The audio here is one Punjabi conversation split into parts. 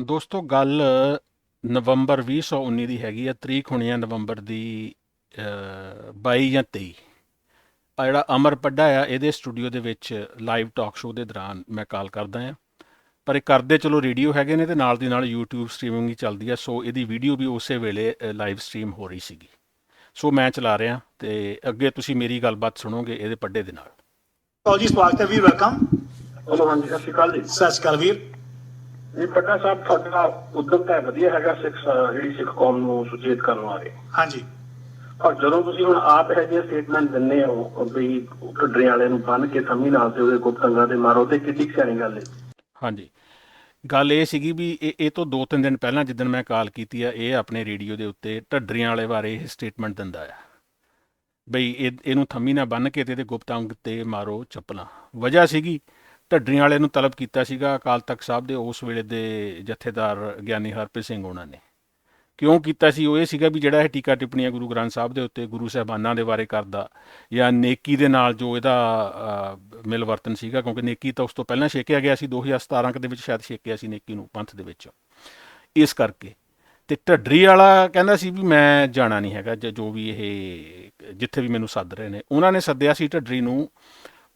ਦੋਸਤੋ ਗੱਲ ਨਵੰਬਰ 2019 ਦੀ ਹੈਗੀ ਆ ਤਰੀਕ ਹੋਣੀ ਆ ਨਵੰਬਰ ਦੀ ਅਹ, 22 ਜਾਂ 23 ਆ ਜਿਹੜਾ ਅਮਰ ਪੱਡਾ ਆ ਇਹਦੇ ਸਟੂਡੀਓ ਦੇ ਵਿੱਚ ਲਾਈਵ ਟਾਕ ਸ਼ੋਅ ਦੇ ਦੌਰਾਨ ਮੈਂ ਕਾਲ ਕਰਦਾ ਆ। ਪਰ ਇਹ ਕਰਦੇ ਚਲੋ ਰੇਡੀਓ ਹੈਗੇ ਨੇ ਤੇ ਨਾਲ ਦੀ ਨਾਲ YouTube ਸਟ੍ਰੀਮਿੰਗ ਵੀ ਚੱਲਦੀ ਆ ਸੋ ਇਹਦੀ ਵੀਡੀਓ ਵੀ ਉਸੇ ਵੇਲੇ ਲਾਈਵ ਸਟ੍ਰੀਮ ਹੋ ਰਹੀ ਸੀਗੀ। ਸੋ ਮੈਂ ਚਲਾ ਰਿਹਾ ਤੇ ਅੱਗੇ ਤੁਸੀਂ ਮੇਰੀ ਗੱਲਬਾਤ ਸੁਣੋਗੇ ਇਹਦੇ ਪੱਡੇ ਦੇ ਨਾਲ। ਕਾਲ ਜੀ ਸਵਾਗਤ ਹੈ ਵੀਰ ਵੈਲਕਮ। ਹਲੋ ਹਾਂਜੀ ਸਤਿ ਸ਼੍ਰੀ ਅਕਾਲ ਜੀ। ਸਤਿ ਸ਼੍ਰੀ ਅਕਾਲ ਵੀਰ। ਜੀ ਪਟਨਾ ਸਾਹਿਬ ਤੁਹਾਡਾ ਉਦਮ ਤਾਂ ਵਧੀਆ ਹੈਗਾ ਸਿੱਖ ਜਿਹੜੀ ਸਿੱਖ ਕੌਮ ਨੂੰ ਸੁਚੇਤ ਕਰਨ ਬਾਰੇ। ਹਾਂਜੀ। ਪਰ ਜਦੋਂ ਤੁਸੀਂ ਹੁਣ ਆਪ ਇਹ ਜਿਹੇ ਸਟੇਟਮੈਂਟ ਦਿੰਦੇ ਹੋ ਵੀ ਢੱਡਰੇ ਵਾਲੇ ਨੂੰ ਬੰਨ ਕੇ ਥੰਮੀ ਨਾਲ ਤੇ ਉਹਦੇ ਗੁਪਤੰਗਾਂ ਤੇ ਮਾਰੋ ਤੇ ਕਿੱਡੀ ਸਿਆਣੀ ਗੱਲ ਹੈ। ਹਾਂਜੀ। ਗੱਲ ਇਹ ਸੀਗੀ ਵੀ ਇਹ ਇਹ ਤੋਂ ਦੋ ਤਿੰਨ ਦਿਨ ਪਹਿਲਾਂ ਜਿੱਦਣ ਮੈਂ ਕਾਲ ਕੀਤੀ ਆ ਇਹ ਆਪਣੇ ਰੇਡੀਓ ਦੇ ਉੱਤੇ ਢੱਡਰੀਆਂ ਵਾਲੇ ਬਾਰੇ ਇਹ ਸਟੇਟਮੈਂਟ ਦਿੰਦਾ ਆ। ਬਈ ਇਹ ਇਹਨੂੰ ਥੰਮੀ ਨਾ ਬੰਨ ਕੇ ਤੇ ਇਹਦੇ ਗੁਪਤ ਅੰਗ ਤੇ ਮਾਰੋ ਚੱਪਲਾਂ। ਵਜ੍ਹਾ ਸੀਗੀ ਢੱਡਰੀਆਂ ਵਾਲੇ ਨੂੰ ਤਲਬ ਕੀਤਾ ਸੀਗਾ ਅਕਾਲ ਤਖਤ ਸਾਹਿਬ ਦੇ, ਉਸ ਵੇਲੇ ਦੇ ਜਥੇਦਾਰ ਗਿਆਨੀ ਹਰਪ੍ਰੀਤ ਸਿੰਘ ਉਹਨਾਂ ਨੇ। ਕਿਉਂ ਕੀਤਾ ਸੀ? ਉਹ ਇਹ ਸੀਗਾ ਵੀ ਜਿਹੜਾ ਇਹ ਟੀਕਾ ਟਿੱਪਣੀਆਂ ਗੁਰੂ ਗ੍ਰੰਥ ਸਾਹਿਬ ਦੇ ਉੱਤੇ ਗੁਰੂ ਸਾਹਿਬਾਨਾਂ ਦੇ ਬਾਰੇ ਕਰਦਾ ਜਾਂ ਨੇਕੀ ਦੇ ਨਾਲ ਜੋ ਇਹਦਾ ਮਿਲਵਰਤਨ ਸੀਗਾ, ਕਿਉਂਕਿ ਨੇਕੀ ਤਾਂ ਉਸ ਤੋਂ ਪਹਿਲਾਂ ਛੇਕਿਆ ਗਿਆ ਸੀ 2017 ਕੁ ਦੇ ਵਿੱਚ ਸ਼ਾਇਦ ਛੇਕਿਆ ਸੀ ਨੇਕੀ ਨੂੰ, ਪੰਥ ਦੇ ਵਿੱਚ। ਇਸ ਕਰਕੇ। ਤੇ ਢੱਡਰੀ ਵਾਲਾ ਕਹਿੰਦਾ ਸੀ ਵੀ ਮੈਂ ਜਾਣਾ ਨਹੀਂ ਹੈਗਾ, ਜ- ਜੋ ਵੀ ਇਹ ਜਿੱਥੇ ਵੀ ਮੈਨੂੰ ਸੱਦ ਰਹੇ ਨੇ। ਉਹਨਾਂ ਨੇ ਸੱਦਿਆ ਸੀ ਢੱਡਰੀ ਨੂੰ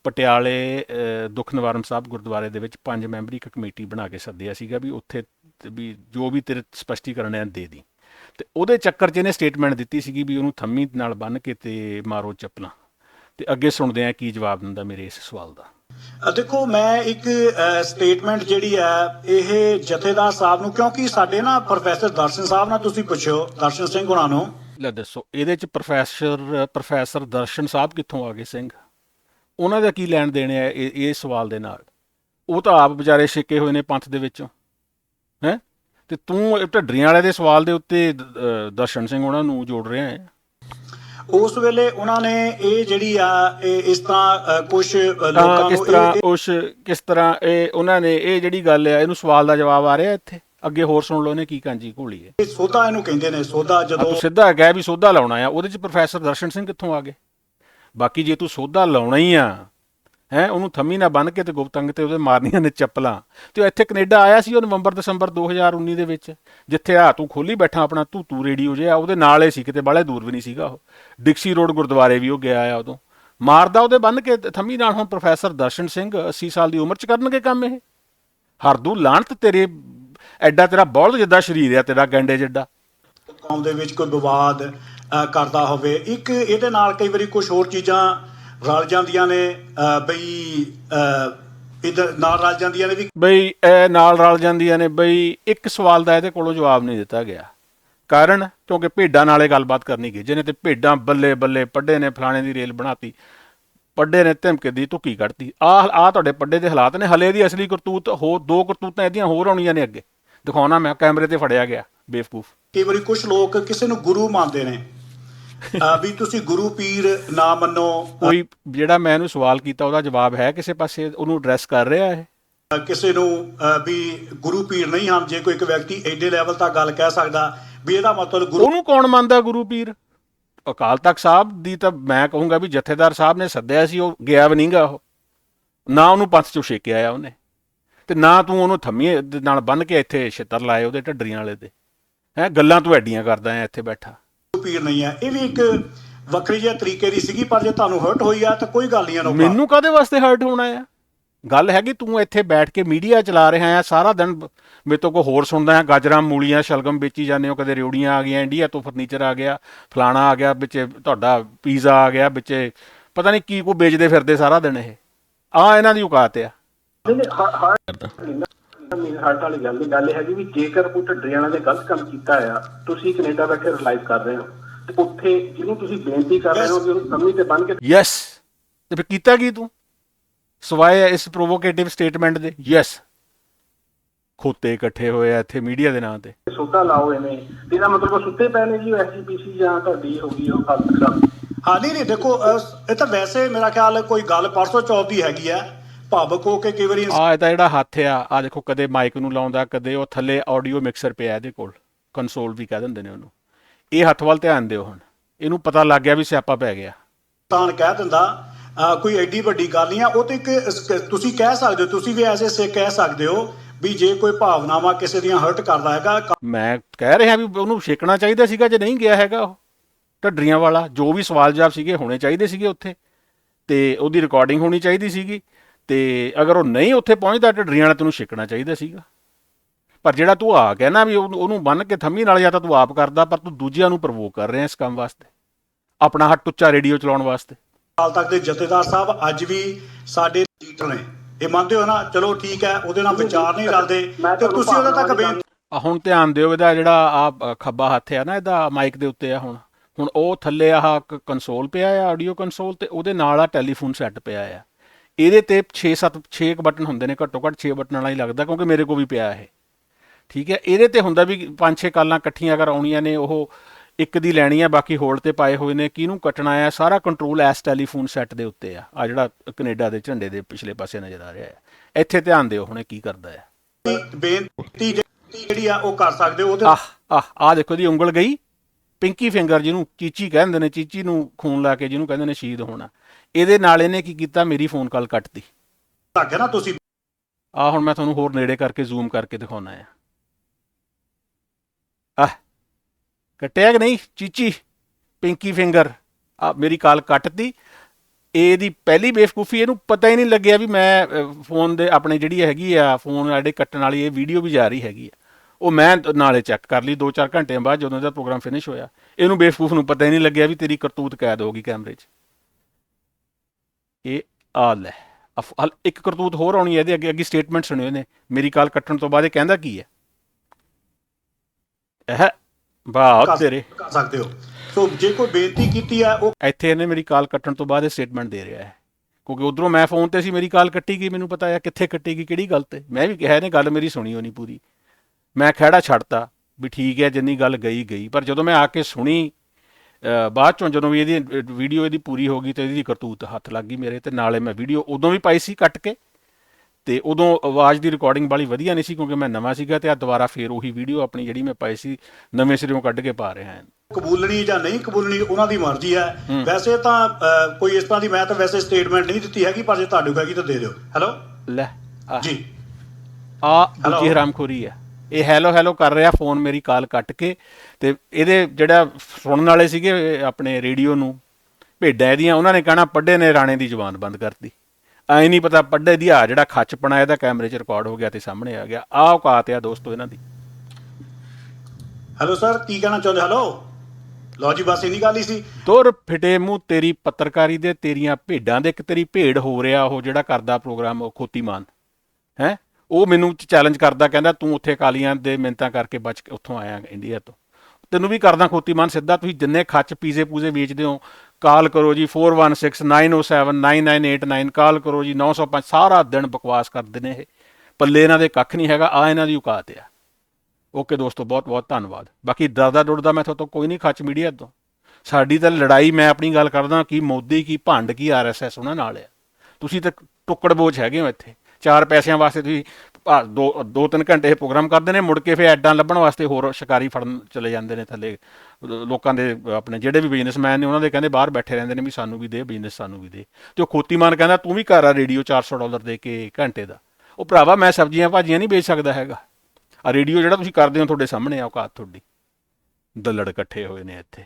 ਪਟਿਆਲੇ ਦੁੱਖ ਨਿਵਾਰਨ ਸਾਹਿਬ ਗੁਰਦੁਆਰੇ ਦੇ ਵਿੱਚ ਪੰਜ ਮੈਂਬਰੀ ਇੱਕ ਕਮੇਟੀ ਬਣਾ ਕੇ ਸੱਦਿਆ ਸੀਗਾ ਵੀ ਉੱਥੇ ਵੀ ਜੋ ਵੀ ਤੇਰੇ ਸਪਸ਼ਟੀਕਰਨ ਹੈ ਦੇ ਦੀ। ਤੇ ਉਹਦੇ ਚੱਕਰ 'ਚ ਇਹਨੇ ਸਟੇਟਮੈਂਟ ਦਿੱਤੀ ਸੀਗੀ ਵੀ ਉਹਨੂੰ ਥੰਮੀ ਨਾਲ ਬੰਨ ਕੇ ਤੇ ਮਾਰੋ ਚੱਪਲਾਂ। ਤੇ ਅੱਗੇ ਸੁਣਦੇ ਆ ਕੀ ਜਵਾਬ ਦਿੰਦਾ ਮੇਰੇ ਇਸ ਸਵਾਲ ਦਾ। ਦੇਖੋ ਮੈਂ ਇੱਕ ਸਟੇਟਮੈਂਟ ਜਿਹੜੀ ਹੈ ਇਹ ਜਥੇਦਾਰ ਸਾਹਿਬ ਨੂੰ ਕਿਉਂਕਿ ਸਾਡੇ ਨਾ ਪ੍ਰੋਫੈਸਰ ਦਰਸ਼ਨ ਸਾਹਿਬ ਨਾਲ ਤੁਸੀਂ ਪੁੱਛਿਓ ਦਰਸ਼ਨ ਸਿੰਘ ਹੁਣਾਂ ਨੂੰ। ਲੈ ਦੱਸੋ ਇਹਦੇ 'ਚ ਪ੍ਰੋਫੈਸਰ ਪ੍ਰੋਫੈਸਰ ਦਰਸ਼ਨ ਸਾਹਿਬ ਕਿੱਥੋਂ ਆ ਗਏ ਸਿੰਘ? ਉਹਨਾਂ ਦਾ ਕੀ ਲੈਣ ਦੇਣ ਹੈ ਇਹ ਇਹ ਸਵਾਲ ਦੇ ਨਾਲ? ਉਹ ਤਾਂ ਆਪ ਵਿਚਾਰੇ ਛਿੱਕੇ ਹੋਏ ਨੇ ਪੰਥ ਦੇ ਵਿੱਚੋਂ ਹੈ? ਤੇ ਤੂੰ ਢੱਡਰੀਆਂ ਵਾਲੇ ਦੇ ਸਵਾਲ ਦੇ ਉੱਤੇ ਦਰਸ਼ਨ ਸਿੰਘ ਉਹਨਾਂ ਨੂੰ ਜੋੜ ਰਿਹਾ ਹੈ? ਉਸ ਵੇਲੇ ਉਹਨਾਂ ਨੇ ਇਹ ਜਿਹੜੀ ਆ ਇਹ ਇਸ ਤਰ੍ਹਾਂ ਕੁਝ ਲੋਕਾਂ ਕਿਸ ਨੂੰ ਤਰ੍ਹਾਂ ਇਹ- ਉਸ ਕਿਸ ਤਰ੍ਹਾਂ ਇਹ ਉਹਨਾਂ ਨੇ ਇਹ ਜਿਹੜੀ ਗੱਲ ਹੈ ਇਹਨੂੰ ਸਵਾਲ ਦਾ ਜਵਾਬ ਆ ਰਿਹਾ ਇੱਥੇ? ਅੱਗੇ ਹੋਰ ਸੁਣ ਲਓ ਨੇ ਕੀ ਕਾਂਜੀ ਘੋਲੀ ਹੈ। ਸੋਧਾ ਇਹਨੂੰ ਕਹਿੰਦੇ ਨੇ ਸੋਧਾ ਆ ਜਦੋਂ ਤੂੰ ਸਿੱਧਾ ਕਹਿ ਵੀ ਸੋਧਾ ਲਾਉਣਾ ਆ ਉਹਦੇ ਚ ਪ੍ਰੋਫੈਸਰ ਦਰਸ਼ਨ ਸਿੰਘ ਕਿੱਥੋਂ ਆ ਗਏ? ਬਾਕੀ ਜੇ ਤੂੰ ਸੋਧਾ ਲਾਉਣਾ ਹੀ ਆ, ਹੈ, ਉਹਨੂੰ ਥੰਮੀ ਨਾ ਬੰਨ ਕੇ ਤੇ ਗੁਪਤੰਗ ਤੇ ਉਹਦੇ ਮਾਰਨੀਆਂ ਨੇ ਚੱਪਲਾਂ। ਤੇ ਇੱਥੇ ਕੈਨੇਡਾ ਆਇਆ ਸੀ ਉਹ ਨਵੰਬਰ, ਦਸੰਬਰ 2019 ਦੇ ਵਿੱਚ, ਜਿੱਥੇ ਆ ਤੂੰ ਖੋਲੀ ਬੈਠਾ ਆਪਣਾ ਤੂੰ ਤੂੰ ਰੇਡੀਓ ਜਿਹਾ, ਉਹਦੇ ਨਾਲ ਹੀ ਸੀ, ਕਿਤੇ ਬਾਹਲੇ ਦੂਰ ਵੀ ਨਹੀਂ ਸੀਗਾ ਉਹ। ਡਿਕਸੀ ਰੋਡ ਗੁਰਦੁਆਰੇ ਵੀ ਉਹ ਗਿਆ ਆ ਉਦੋਂ। ਮਾਰਦਾ ਉਹਦੇ ਬੰਨ ਕੇ ਤੇ ਥੰਮੀ ਨਾਲ ਹੁਣ ਪ੍ਰੋਫੈਸਰ ਦਰਸ਼ਨ ਸਿੰਘ 80 ਸਾਲ ਦੀ ਉਮਰ ਚ ਕਰਨਗੇ ਕੰਮ ਇਹ। ਹਰਦੂ ਲਾਹਣਤ ਤੇਰੇ, ਐਡਾ ਤੇਰਾ ਬਹੁਤ ਜਿੱਦਾਂ ਸਰੀਰ ਆ, ਤੇਰਾ ਗੈਂਡੇ ਜਿੱਡਾ। ਕੌਮ ਦੇ ਵਿੱਚ ਕੋਈ ਵਿਵਾਦ ਕਰਦਾ ਹੋਵੇ। ਇੱਕ ਇਹਦੇ ਨਾਲ ਕਈ ਵਾਰੀ ਕੁਝ ਹੋਰ ਚੀਜ਼ਾਂ ਰਲ ਜਾਂਦੀਆਂ ਨੇ। ਬਈ ਇਧਰ ਨਾਲ ਰਲ ਜਾਂਦੀਆਂ ਨੇ ਵੀ ਬਈ ਇਹ ਨਾਲ ਰਲ ਜਾਂਦੀਆਂ ਨੇ। ਬਈ ਇੱਕ ਸਵਾਲ ਦਾ ਇਹਦੇ ਕੋਲੋਂ ਜਵਾਬ ਨਹੀਂ ਦਿੱਤਾ ਗਿਆ। ਕਾਰਨ ਕਿਉਂਕਿ ਭੇਡਾਂ ਨਾਲੇ ਗੱਲਬਾਤ ਕਰਨੀ ਗਈ ਜਿਹਨੇ ਤੇ ਭੇਡਾਂ ਬੱਲੇ ਬੱਲੇ ਪੱਡੇ ਨੇ ਫਲਾਣੇ ਦੀ ਰੇਲ ਬਣਾਤੀ ਪੱਡੇ ਨੇ ਧਮਕੇ ਦੀ ਧੁੱਕੀ ਕੱਢਤੀ। ਆ ਆ ਤੁਹਾਡੇ ਪੱਡੇ ਦੇ ਹਾਲਾਤ ਨੇ। ਹਲੇ ਦੀ ਅਸਲੀ ਕਰਤੂਤ ਹੋ ਦੋ ਕਰਤੂਤਾਂ ਇਹਦੀਆਂ ਹੋਰ ਆਉਣੀਆਂ ਨੇ ਅੱਗੇ। ਦਿਖਾਉਣਾ ਮੈਂ ਕੈਮਰੇ ਤੇ ਫੜਿਆ ਗਿਆ ਬੇਵਕੂਫ। ਕਈ ਵਾਰੀ ਕੁਝ ਲੋਕ ਕਿਸੇ ਨੂੰ ਗੁਰੂ ਮੰਨਦੇ ਨੇ। ਵੀ ਤੁਸੀਂ ਗੁਰੂ ਪੀਰ ਨਾ ਮੰਨੋ। ਕੋਈ ਜਿਹੜਾ ਮੈਂ ਇਹਨੂੰ ਸਵਾਲ ਕੀਤਾ ਉਹਦਾ ਜਵਾਬ ਹੈ ਕਿਸੇ ਪਾਸੇ ਉਹਨੂੰ ਐਡਰੈਸ ਕਰ ਰਿਹਾ ਹੈ ਕਿਸੇ ਨੂੰ ਵੀ ਗੁਰੂ ਪੀਰ ਨਹੀਂ ਹਨ ਜੇ ਕੋਈ ਇੱਕ ਵਿਅਕਤੀ ਐਡੇ ਲੈਵਲ ਤੱਕ ਗੱਲ ਕਹਿ ਸਕਦਾ ਵੀ ਇਹਦਾ ਮਤਲਬ ਗੁਰੂ ਉਹਨੂੰ ਕੌਣ ਮੰਨਦਾ ਗੁਰੂ ਪੀਰ? ਅਕਾਲ ਤਖਤ ਸਾਹਿਬ ਦੀ ਤਾਂ ਮੈਂ ਕਹੂੰਗਾ ਵੀ ਜਥੇਦਾਰ ਸਾਹਿਬ ਨੇ ਸੱਦਿਆ ਸੀ ਉਹ ਗਿਆ ਵੀ ਨਹੀਂਗਾ ਉਹ। ਨਾ ਉਹਨੂੰ ਪੰਥ ਚੋਂ ਛੇਕਿਆ ਆ ਉਹਨੇ। ਤੇ ਨਾ ਤੂੰ ਉਹਨੂੰ ਥੰਮੀ ਨਾਲ ਬੰਨ ਕੇ ਇੱਥੇ ਛਿੱਤਰ ਲਾਏ ਉਹਦੇ ਢੱਡਰੀਆਂ ਵਾਲੇ ਤੇ। ਹੈ ਗੱਲਾਂ ਤੂੰ ਐਡੀਆਂ ਕਰਦਾ ਆ ਇੱਥੇ ਬੈਠਾ। ਪੀਰ ਨਹੀਂ ਹੈ। ਇਹ ਵੀ ਇੱਕ ਵੱਖਰੀ ਜਿਹੇ ਤਰੀਕੇ ਦੀ ਸੀਗੀ ਪਰ ਜੇ ਤੁਹਾਨੂੰ ਹਰਟ ਹੋਈ ਆ ਤਾਂ ਕੋਈ ਗੱਲ ਨਹੀਂ ਅਨੋਖਾ ਮੈਨੂੰ ਕਾਦੇ ਵਾਸਤੇ ਹਰਟ ਹੋਣਾ ਆ? ਗੱਲ ਹੈਗੀ ਤੂੰ ਇੱਥੇ ਬੈਠ ਕੇ ਮੀਡੀਆ ਚਲਾ ਰਿਹਾ ਆ ਸਾਰਾ ਦਿਨ ਮੇਰੇ ਤੋਂ ਕੋ ਹੋਰ ਸੁਣਦਾ ਹੈ ਗਾਜਰਾਂ ਮੂਲੀਆਂ ਸ਼ਲਗਮ ਵੇਚੀ ਜਾਂਦੇ ਹੋ ਕਦੇ ਰਿਉੜੀਆਂ ਆ ਗਈਆਂ ਇੰਡੀਆ ਤੋਂ ਫਰਨੀਚਰ ਆ ਗਿਆ ਫਲਾਣਾ ਆ ਗਿਆ ਵਿੱਚ ਤੁਹਾਡਾ ਪੀਜ਼ਾ ਆ ਗਿਆ ਵਿੱਚ ਪਤਾ ਨਹੀਂ ਕੀ ਕੋ ਵੇਚਦੇ ਫਿਰਦੇ ਸਾਰਾ ਦਿਨ ਇਹ। ਆ ਇਹਨਾਂ ਦੀ ਔਕਾਤ ਆ। ਨਹੀਂ ਨਹੀਂ ਹਾਰਟ ਹਾਰਟ ਵਾਲੀ ਗੱਲ ਨਹੀਂ ਗੱਲ ਇਹ ਹੈਗੀ ਵੀ ਜੇਕਰ ਕੋਈ ਢੱਡਰੇ ਵਾਲਿਆਂ ਨੇ ਗਲਤ ਕੰਮ ਕੀਤਾ ਆ ਤੁਸੀਂ ਕੈਨੇਡਾ ਬੈਠੇ ਰਿਲਾਈਜ਼ ਕਰ ਰਹੇ ਹੋ। ਤੇ ਉੱਥੇ ਜਿਹਨੂੰ ਤੁਸੀਂ ਬੇਨਤੀ ਕਰ ਰਹੇ ਹੋ ਕਿ ਉਹਨੂੰ ਥੰਮੀ ਤੇ ਬੰਨ ਕੇ ਯੈਸ ਤੇ ਫਿਰ ਕੀਤਾ ਕੀ ਤੂੰ? ਸਵਾਏ ਇਸ ਪ੍ਰੋਵੋਕੇਟਿਵ ਸਟੇਟਮੈਂਟ ਦੇ? ਯੈਸ ਖੋਤੇ ਇਕੱਠੇ ਹੋਏ ਆ ਇੱਥੇ ਮੀਡੀਆ ਦੇ ਨਾਂ ਤੇ। ਸੋਧਾ ਲਾਓ ਐਵੇਂ। ਤੇ ਇਹਦਾ ਮਤਲਬ ਉਹ ਸੁੱਤੇ ਪਏ ਨੇ ਜੀ ਉਹ ਐਸਜੀਪੀਸੀ ਜਾਂ ਤੁਹਾਡੀ ਹੋ ਗਈ ਉਹ ਸਾਹਿਬ ਹਾਂ ਨਹੀਂ ਨਹੀਂ ਦੇਖੋ ਇਹ ਤਾਂ ਵੈਸੇ ਮੇਰਾ ਖਿਆਲ ਕੋਈ ਗੱਲ ਪਰਸੋਂ ਚੌਥ ਦੀ ਹੈਗੀ ਆ। ਭਾਵਕ ਹੋ ਕੇ ਕਈ ਵਾਰੀ ਆ ਇਹਦਾ ਜਿਹੜਾ ਹੱਥ ਆ ਆ ਦੇਖੋ ਕਦੇ ਮਾਈਕ ਨੂੰ ਲਾਉਂਦਾ ਕਦੇ ਉਹ ਥੱਲੇ ਆਡੀਓ ਮਿਕਸਰ ਪਿਆ ਇਹਦੇ ਕੋਲ ਕੰਸੋਲ ਵੀ ਕਹਿ ਦਿੰਦੇ ਨੇ ਉਹਨੂੰ। ਇਹ ਹੱਥ ਵੱਲ ਧਿਆਨ ਦਿਓ ਹੁਣ। ਇਹਨੂੰ ਪਤਾ ਲੱਗ ਗਿਆ ਵੀ ਸਿਆਪਾ ਪੈ ਗਿਆ। ਇਨਸਾਨ ਕਹਿ ਦਿੰਦਾ ਕੋਈ ਐਡੀ ਵੱਡੀ ਗੱਲ ਨਹੀਂ ਆ ਉਹ ਤੇ ਇੱਕ ਤੁਸੀਂ ਕਹਿ ਸਕਦੇ ਹੋ ਤੁਸੀਂ ਵੀ ਐਸੇ ਸੇ ਕਹਿ ਸਕਦੇ ਹੋ ਵੀ ਜੇ ਕੋਈ ਭਾਵਨਾਵਾਂ ਕਿਸੇ ਦੀਆਂ ਹਰਟ ਕਰਦਾ ਹੈਗਾ ਮੈਂ ਕਹਿ ਰਿਹਾ ਵੀ ਉਹਨੂੰ ਛੇਕਣਾ ਚਾਹੀਦਾ ਸੀਗਾ ਜੇ ਨਹੀਂ ਗਿਆ ਹੈਗਾ ਉਹ ਢੱਡਰੀਆਂ ਵਾਲਾ ਜੋ ਵੀ ਸਵਾਲ ਜਵਾਬ ਸੀਗੇ ਹੋਣੇ ਚਾਹੀਦੇ ਸੀਗੇ ਉੱਥੇ ਤੇ ਉਹਦੀ ਰਿਕਾਰਡਿੰਗ ਹੋਣੀ ਚਾਹੀਦੀ ਸੀਗੀ। ਤੇ ਅਗਰ ਉਹ ਨਹੀਂ ਉੱਥੇ ਪਹੁੰਚਦਾ ਢੱਡਰੀਆਂ ਵਾਲਾ ਤੈਨੂੰ ਛੇਕਣਾ ਚਾਹੀਦਾ ਸੀਗਾ। ਪਰ ਜਿਹੜਾ ਤੂੰ ਆ ਗਿਆ ਨਾ ਵੀ ਉਹਨੂੰ ਉਹਨੂੰ ਬੰਨ ਕੇ ਥੰਮੀ ਨਾਲ ਜਾਂ ਤਾਂ ਤੂੰ ਆਪ ਕਰਦਾ ਪਰ ਤੂੰ ਦੂਜਿਆਂ ਨੂੰ ਪ੍ਰਵੋਕ ਕਰ ਰਿਹਾ ਇਸ ਕੰਮ ਵਾਸਤੇ। ਆਪਣਾ ਹੱਟ ਉੱਚਾ ਰੇਡੀਓ ਚਲਾਉਣ ਵਾਸਤੇ। ਸਾਲ ਤੱਕ ਦੇ ਜਥੇਦਾਰ ਸਾਹਿਬ ਅੱਜ ਵੀ ਸਾਡੇ ਲੀਡਰ ਨੇ। ਇਹ ਮੰਨਦੇ ਹੋ ਨਾ? ਚਲੋ ਠੀਕ ਹੈ ਉਹਦੇ ਨਾਲ ਵਿਚਾਰ ਨਹੀਂ ਰਲਦੇ ਤੇ ਤੁਸੀਂ ਉਹਦੇ ਤੱਕ ਬੇਨਤੀ ਹੁਣ ਧਿਆਨ ਦਿਓ ਇਹਦਾ ਜਿਹੜਾ ਆ ਖੱਬਾ ਹੱਥ ਆ ਨਾ ਇਹਦਾ ਮਾਈਕ ਦੇ ਉੱਤੇ ਆ ਹੁਣ। ਹੁਣ ਉਹ ਥੱਲੇ ਆਹ ਕੰਸੋਲ ਪਿਆ ਆ ਆਡੀਓ ਕੰਸੋਲ ਤੇ ਉਹਦੇ ਨਾਲ ਆ ਟੈਲੀਫੋਨ ਸੈੱਟ ਪਿਆ ਆ। ਇਹਦੇ ਤੇ 6 7 6 ਬਟਨ ਹੁੰਦੇ ਨੇ ਘੱਟੋ ਘੱਟ 6 ਬਟਨਾਂ ਵਾਲਾ ਹੀ ਲੱਗਦਾ ਕਿਉਂਕਿ ਮੇਰੇ ਕੋਲ ਵੀ ਪਿਆ ਇਹ। ਠੀਕ ਹੈ ਇਹਦੇ ਤੇ ਹੁੰਦਾ ਵੀ ਪੰਜ ਛੇ ਕਾਲਾਂ ਇਕੱਠੀਆਂ ਅਗਰ ਆਉਣੀਆਂ ਨੇ ਉਹ ਇੱਕ ਦੀ ਲੈਣੀ ਆ ਬਾਕੀ ਹੋਲਡ ਤੇ ਪਾਏ ਹੋਏ ਨੇ ਕਿਹਨੂੰ ਕੱਟਣਾ ਆ ਸਾਰਾ ਕੰਟਰੋਲ ਐਸ ਟੈਲੀਫੋਨ ਸੈੱਟ ਦੇ ਉੱਤੇ ਆ। ਆ ਜਿਹੜਾ ਕੈਨੇਡਾ ਦੇ ਝੰਡੇ ਦੇ ਪਿਛਲੇ ਪਾਸੇ ਨਜ਼ਰ ਆ ਰਿਹਾ ਹੈ। ਇੱਥੇ ਧਿਆਨ ਦਿਓ ਹੁਣ ਕੀ ਕਰਦਾ ਹੈ। ਬੇਨਤੀ ਜਿਹੜੀ ਆ ਉਹ ਕਰ ਸਕਦੇ ਹੋ ਉਹਦੇ ਆਹ ਆਹ ਆ ਦੇਖੋ ਦੀ ਉਂਗਲ ਗਈ। ਪਿੰਕੀ ਫਿੰਗਰ ਜਿਹਨੂੰ ਚੀਚੀ ਕਹਿੰਦੇ ਨੇ ਚੀਚੀ ਨੂੰ ਖੂਨ ਲਾ ਕੇ ਜਿਹਨੂੰ ਕਹਿੰਦੇ ਨੇ ਸ਼ਹੀਦ ਹੋਣਾ। ਇਹਦੇ ਨਾਲ ਇਹਨੇ ਕੀ ਕੀਤਾ? ਮੇਰੀ ਫੋਨ ਕਾਲ ਕੱਟਤੀ। ਹੈ ਨਾ ਤੁਸੀਂ? ਆ ਹੁਣ ਮੈਂ ਤੁਹਾਨੂੰ ਹੋਰ ਨੇੜੇ ਕਰਕੇ ਜ਼ੂਮ ਕਰਕੇ ਦਿਖਾਉਣਾ ਆ। ਆਹ ਕੱਟਿਆ ਕਿ ਨਹੀਂ? ਚੀਚੀ ਪਿੰਕੀ ਫਿੰਗਰ ਆ ਮੇਰੀ ਕਾਲ ਕੱਟਤੀ। ਇਹਦੀ ਪਹਿਲੀ ਬੇਵਕੂਫੀ ਇਹਨੂੰ ਪਤਾ ਹੀ ਨਹੀਂ ਲੱਗਿਆ ਵੀ ਮੈਂ ਫੋਨ ਦੇ ਆਪਣੇ ਜਿਹੜੀ ਹੈਗੀ ਆ ਫੋਨ ਆਡੇ ਕੱਟਣ ਵਾਲੀ ਇਹ ਵੀਡੀਓ ਵੀ ਜਾ ਰਹੀ ਹੈਗੀ ਆ। ਉਹ ਮੈਂ ਨਾਲੇ ਚੈੱਕ ਕਰ ਲਈ 2-4 ਘੰਟਿਆਂ ਬਾਅਦ ਜਦੋਂ ਇਹਦਾ ਪ੍ਰੋਗਰਾਮ ਫਿਨਿਸ਼ ਹੋਇਆ। ਇਹਨੂੰ ਬੇਵਕੂਫ ਨੂੰ ਪਤਾ ਹੀ ਨਹੀਂ ਲੱਗਿਆ ਵੀ ਤੇਰੀ ਕਰਤੂਤ ਕੈਦ ਹੋ ਗਈ ਕੈਮਰੇ 'ਚ। ਇਹ ਆ ਲੈ ਅਫ- ਹਲ- ਇੱਕ ਕਰਤੂਤ ਹੋਰ ਆਉਣੀ ਹੈ ਇਹਦੇ ਅੱਗੇ ਅੱਗੇ ਸਟੇਟਮੈਂਟ ਸੁਣਿਓ ਨੇ। ਮੇਰੀ ਕਾਲ ਕੱਟਣ ਤੋਂ ਬਾਅਦ ਇਹ ਕਹਿੰਦਾ ਕੀ ਹੈ? ਇਹ ਵਾਹ ਤੇਰੇ। ਕਰ ਸਕਦੇ ਹੋ। ਸੋ ਜੇ ਕੋਈ ਬੇਨਤੀ ਕੀਤੀ ਹੈ ਉਹ ਇੱਥੇ ਇਹਨੇ ਮੇਰੀ ਕਾਲ ਕੱਟਣ ਤੋਂ ਬਾਅਦ ਇਹ ਸਟੇਟਮੈਂਟ ਦੇ ਰਿਹਾ ਹੈ। ਕਿਉਂਕਿ ਉਧਰੋਂ ਮੈਂ ਫੋਨ ਤੇ ਸੀ ਮੇਰੀ ਕਾਲ ਕੱਟੀ ਗਈ ਮੈਨੂੰ ਪਤਾ ਹੈ ਕਿੱਥੇ ਕੱਟੀ ਗਈ ਕਿਹੜੀ ਗੱਲ ਤੇ। ਮੈਂ ਵੀ ਕਿਹਾ ਇਹਨੇ ਗੱਲ ਮੇਰੀ ਸੁਣੀ ਹੋਣੀ ਪੂਰੀ। ਮੈਂ ਖਹਿੜਾ ਛੱਡਤਾ ਵੀ ਠੀਕ ਹੈ ਜਿੰਨੀ ਗੱਲ ਗਈ ਗਈ। ਪਰ ਜਦੋਂ ਮੈਂ ਆ ਕੇ ਸੁਣੀ ਬਾਅਦ ਚੋਂ ਜਦੋਂ ਵੀ ਇਹਦੀ ਵੀਡੀਓ ਇਹਦੀ ਪੂਰੀ ਹੋ ਗਈ ਤੇ ਇਹਦੀ ਕਰਤੂਤ ਹੱਥ ਲੱਗ ਗਈ ਮੇਰੇ ਤੇ ਨਾਲੇ ਮੈਂ ਵੀਡੀਓ ਉਦੋਂ ਵੀ ਪਾਈ ਸੀ ਕੱਟ ਕੇ। ਤੇ ਉਦੋਂ ਆਵਾਜ਼ ਦੀ ਰਿਕਾਰਡਿੰਗ ਵਾਲੀ ਵਧੀਆ ਨਹੀਂ ਸੀ ਕਿਉਂਕਿ ਮੈਂ ਨਵਾਂ ਸੀਗਾ ਤੇ ਆ ਦੁਬਾਰਾ ਫੇਰ ਉਹੀ ਵੀਡੀਓ ਆਪਣੀ ਜਿਹੜੀ ਮੈਂ ਪਾਈ ਸੀ ਨਵੇਂ ਸਿਰਿਓਂ ਕੱਢ ਕੇ ਪਾ ਰਿਹਾ ਹਾਂ। ਕਬੂਲਣੀ ਜਾਂ ਨਹੀਂ ਕਬੂਲਣੀ ਉਹਨਾਂ ਦੀ ਮਰਜ਼ੀ ਹੈ। ਵੈਸੇ ਤਾਂ ਕੋਈ ਇਸ ਤਰ੍ਹਾਂ ਦੀ ਮੈਂ ਤਾਂ ਵੈਸੇ ਸਟੇਟਮੈਂਟ ਨਹੀਂ ਦਿੱਤੀ ਹੈਗੀ ਪਰ ਜੇ ਤੁਹਾਡੇ ਕੋਲ ਹੈਗੀ ਤਾਂ ਦੇ ਦਿਓ। ਹੈਲੋ ਲੈ ਆ। ਜੀ। ਆ? ਦੂਜੀ ਹਰਾਮਖੋਰੀ ਆ ਇਹ ਹੈਲੋ ਹੈਲੋ ਕਰ ਰਿਹਾ ਫੋਨ ਮੇਰੀ ਕਾਲ ਕੱਟ ਕੇ ਤੇ ਇਹਦੇ ਜਿਹੜਾ ਸੁਣਨ ਵਾਲੇ ਸੀਗੇ ਆਪਣੇ ਰੇਡੀਓ ਨੂੰ ਭੇਡਾਂ ਇਹਦੀਆਂ ਉਹਨਾਂ ਨੇ ਕਹਿਣਾ ਪੱਡੇ ਨੇ ਰਾਣੇ ਦੀ ਜ਼ੁਬਾਨ ਬੰਦ ਕਰਤੀ। ਐ ਨਹੀਂ ਪਤਾ ਪੱਡੇ ਦੀ ਆ ਜਿਹੜਾ ਖੱਚਪਣਾ ਇਹਦਾ ਕੈਮਰੇ 'ਚ ਰਿਕਾਰਡ ਹੋ ਗਿਆ ਤੇ ਸਾਹਮਣੇ ਆ ਗਿਆ। ਆਹ ਔਕਾਤ ਆ ਦੋਸਤੋ ਇਹਨਾਂ ਦੀ। ਹੈਲੋ ਸਰ ਕੀ ਕਹਿਣਾ ਚਾਹੁੰਦੇ ਹੈਲੋ ਲਓ ਜੀ ਬਸ ਇੰਨੀ ਗੱਲ ਹੀ ਸੀ। ਤੁਰ ਫਿਟੇ ਮੂੰਹ ਤੇਰੀ ਪੱਤਰਕਾਰੀ ਦੇ ਤੇਰੀਆਂ ਭੇਡਾਂ ਦੇ ਇੱਕ ਤੇਰੀ ਭੇਡ ਹੋ ਰਿਹਾ ਉਹ ਜਿਹੜਾ ਕਰਦਾ ਪ੍ਰੋਗਰਾਮ ਉਹ ਖੋਤੀਮਾਨ ਹੈ? ਉਹ ਮੈਨੂੰ ਚੈਲੰਜ ਕਰਦਾ, ਕਹਿੰਦਾ ਤੂੰ ਉੱਥੇ ਕਾਲੀਆਂ ਦੇ ਮਿੰਤਾਂ ਕਰਕੇ ਬਚ ਕੇ ਉੱਥੋਂ ਆਇਆ ਇੰਡੀਆ ਤੋਂ। ਤੈਨੂੰ ਵੀ ਕਰਦਾ ਖੋਤੀ ਮਨ ਸਿੱਧਾ, ਤੁਸੀਂ ਜਿੰਨੇ ਖੱਚ ਪੀਜ਼ੇ ਪੂਜ਼ੇ ਵੇਚਦੇ ਹੋ, ਕਾਲ ਕਰੋ ਜੀ 4169079989 ਕਾਲ ਕਰੋ ਜੀ 905 ਸਾਰਾ ਦਿਨ ਬਕਵਾਸ ਕਰਦੇ ਨੇ ਇਹ। ਪੱਲੇ ਇਹਨਾਂ ਦੇ ਕੱਖ ਨਹੀਂ ਹੈਗਾ ਆ ਇਹਨਾਂ ਦੀ ਔਕਾਤ ਆ। ਓਕੇ ਦੋਸਤੋ ਬਹੁਤ ਬਹੁਤ ਧੰਨਵਾਦ। ਬਾਕੀ ਡਰਦਾ ਡੁੱਟਦਾ ਮੈਂ ਤੁਹਾਡੇ ਤੋਂ ਕੋਈ ਨਹੀਂ ਖੱਚ ਮੀਡੀਆ ਤੋਂ। ਸਾਡੀ ਤਾਂ ਲੜਾਈ, ਮੈਂ ਆਪਣੀ ਗੱਲ ਕਰਦਾ ਕਿ ਮੋਦੀ ਕੀ ਭੰਡ ਕੀ ਆਰਐਸਐਸ ਉਹਨਾਂ ਨਾਲ ਆ। ਤੁਸੀਂ ਤਾਂ ਟੁੱਕੜ ਬੋਝ ਹੈਗੇ ਹੋ ਇੱਥੇ। ਚਾਰ ਪੈਸਿਆਂ ਵਾਸਤੇ ਤੁਸੀਂ ਦੋ ਦੋ ਤਿੰਨ ਘੰਟੇ ਇਹ ਪ੍ਰੋਗਰਾਮ ਕਰਦੇ ਨੇ, ਮੁੜ ਕੇ ਫਿਰ ਐਡਾਂ ਲੱਭਣ ਵਾਸਤੇ ਹੋਰ ਸ਼ਿਕਾਰੀ ਫੜਨ ਚਲੇ ਜਾਂਦੇ ਨੇ ਥੱਲੇ। ਲੋਕਾਂ ਦੇ, ਆਪਣੇ ਜਿਹੜੇ ਵੀ ਬਿਜ਼ਨਸਮੈਨ ਨੇ, ਉਹਨਾਂ ਦੇ ਕਹਿੰਦੇ ਬਾਹਰ ਬੈਠੇ ਰਹਿੰਦੇ ਨੇ ਵੀ ਸਾਨੂੰ ਵੀ ਦੇ ਬਿਜ਼ਨਸ ਸਾਨੂੰ ਵੀ ਦੇ। ਤੇ ਉਹ ਖੋਤੀਮਾਨ ਕਹਿੰਦਾ, ਤੂੰ ਵੀ ਘਰ ਆ ਰੇਡੀਓ 400 ਡਾਲਰ ਦੇ ਕੇ ਘੰਟੇ ਦਾ। ਉਹ ਭਰਾਵਾ, ਮੈਂ ਸਬਜ਼ੀਆਂ ਭਾਜੀਆਂ ਨਹੀਂ ਵੇਚ ਸਕਦਾ ਹੈਗਾ। ਆ ਰੇਡੀਓ ਜਿਹੜਾ ਤੁਸੀਂ ਕਰਦੇ ਹੋ ਤੁਹਾਡੇ ਸਾਹਮਣੇ ਆ, ਔਕਾਤ ਤੁਹਾਡੀ। ਦੱਲੜ ਇਕੱਠੇ ਹੋਏ ਨੇ ਇੱਥੇ।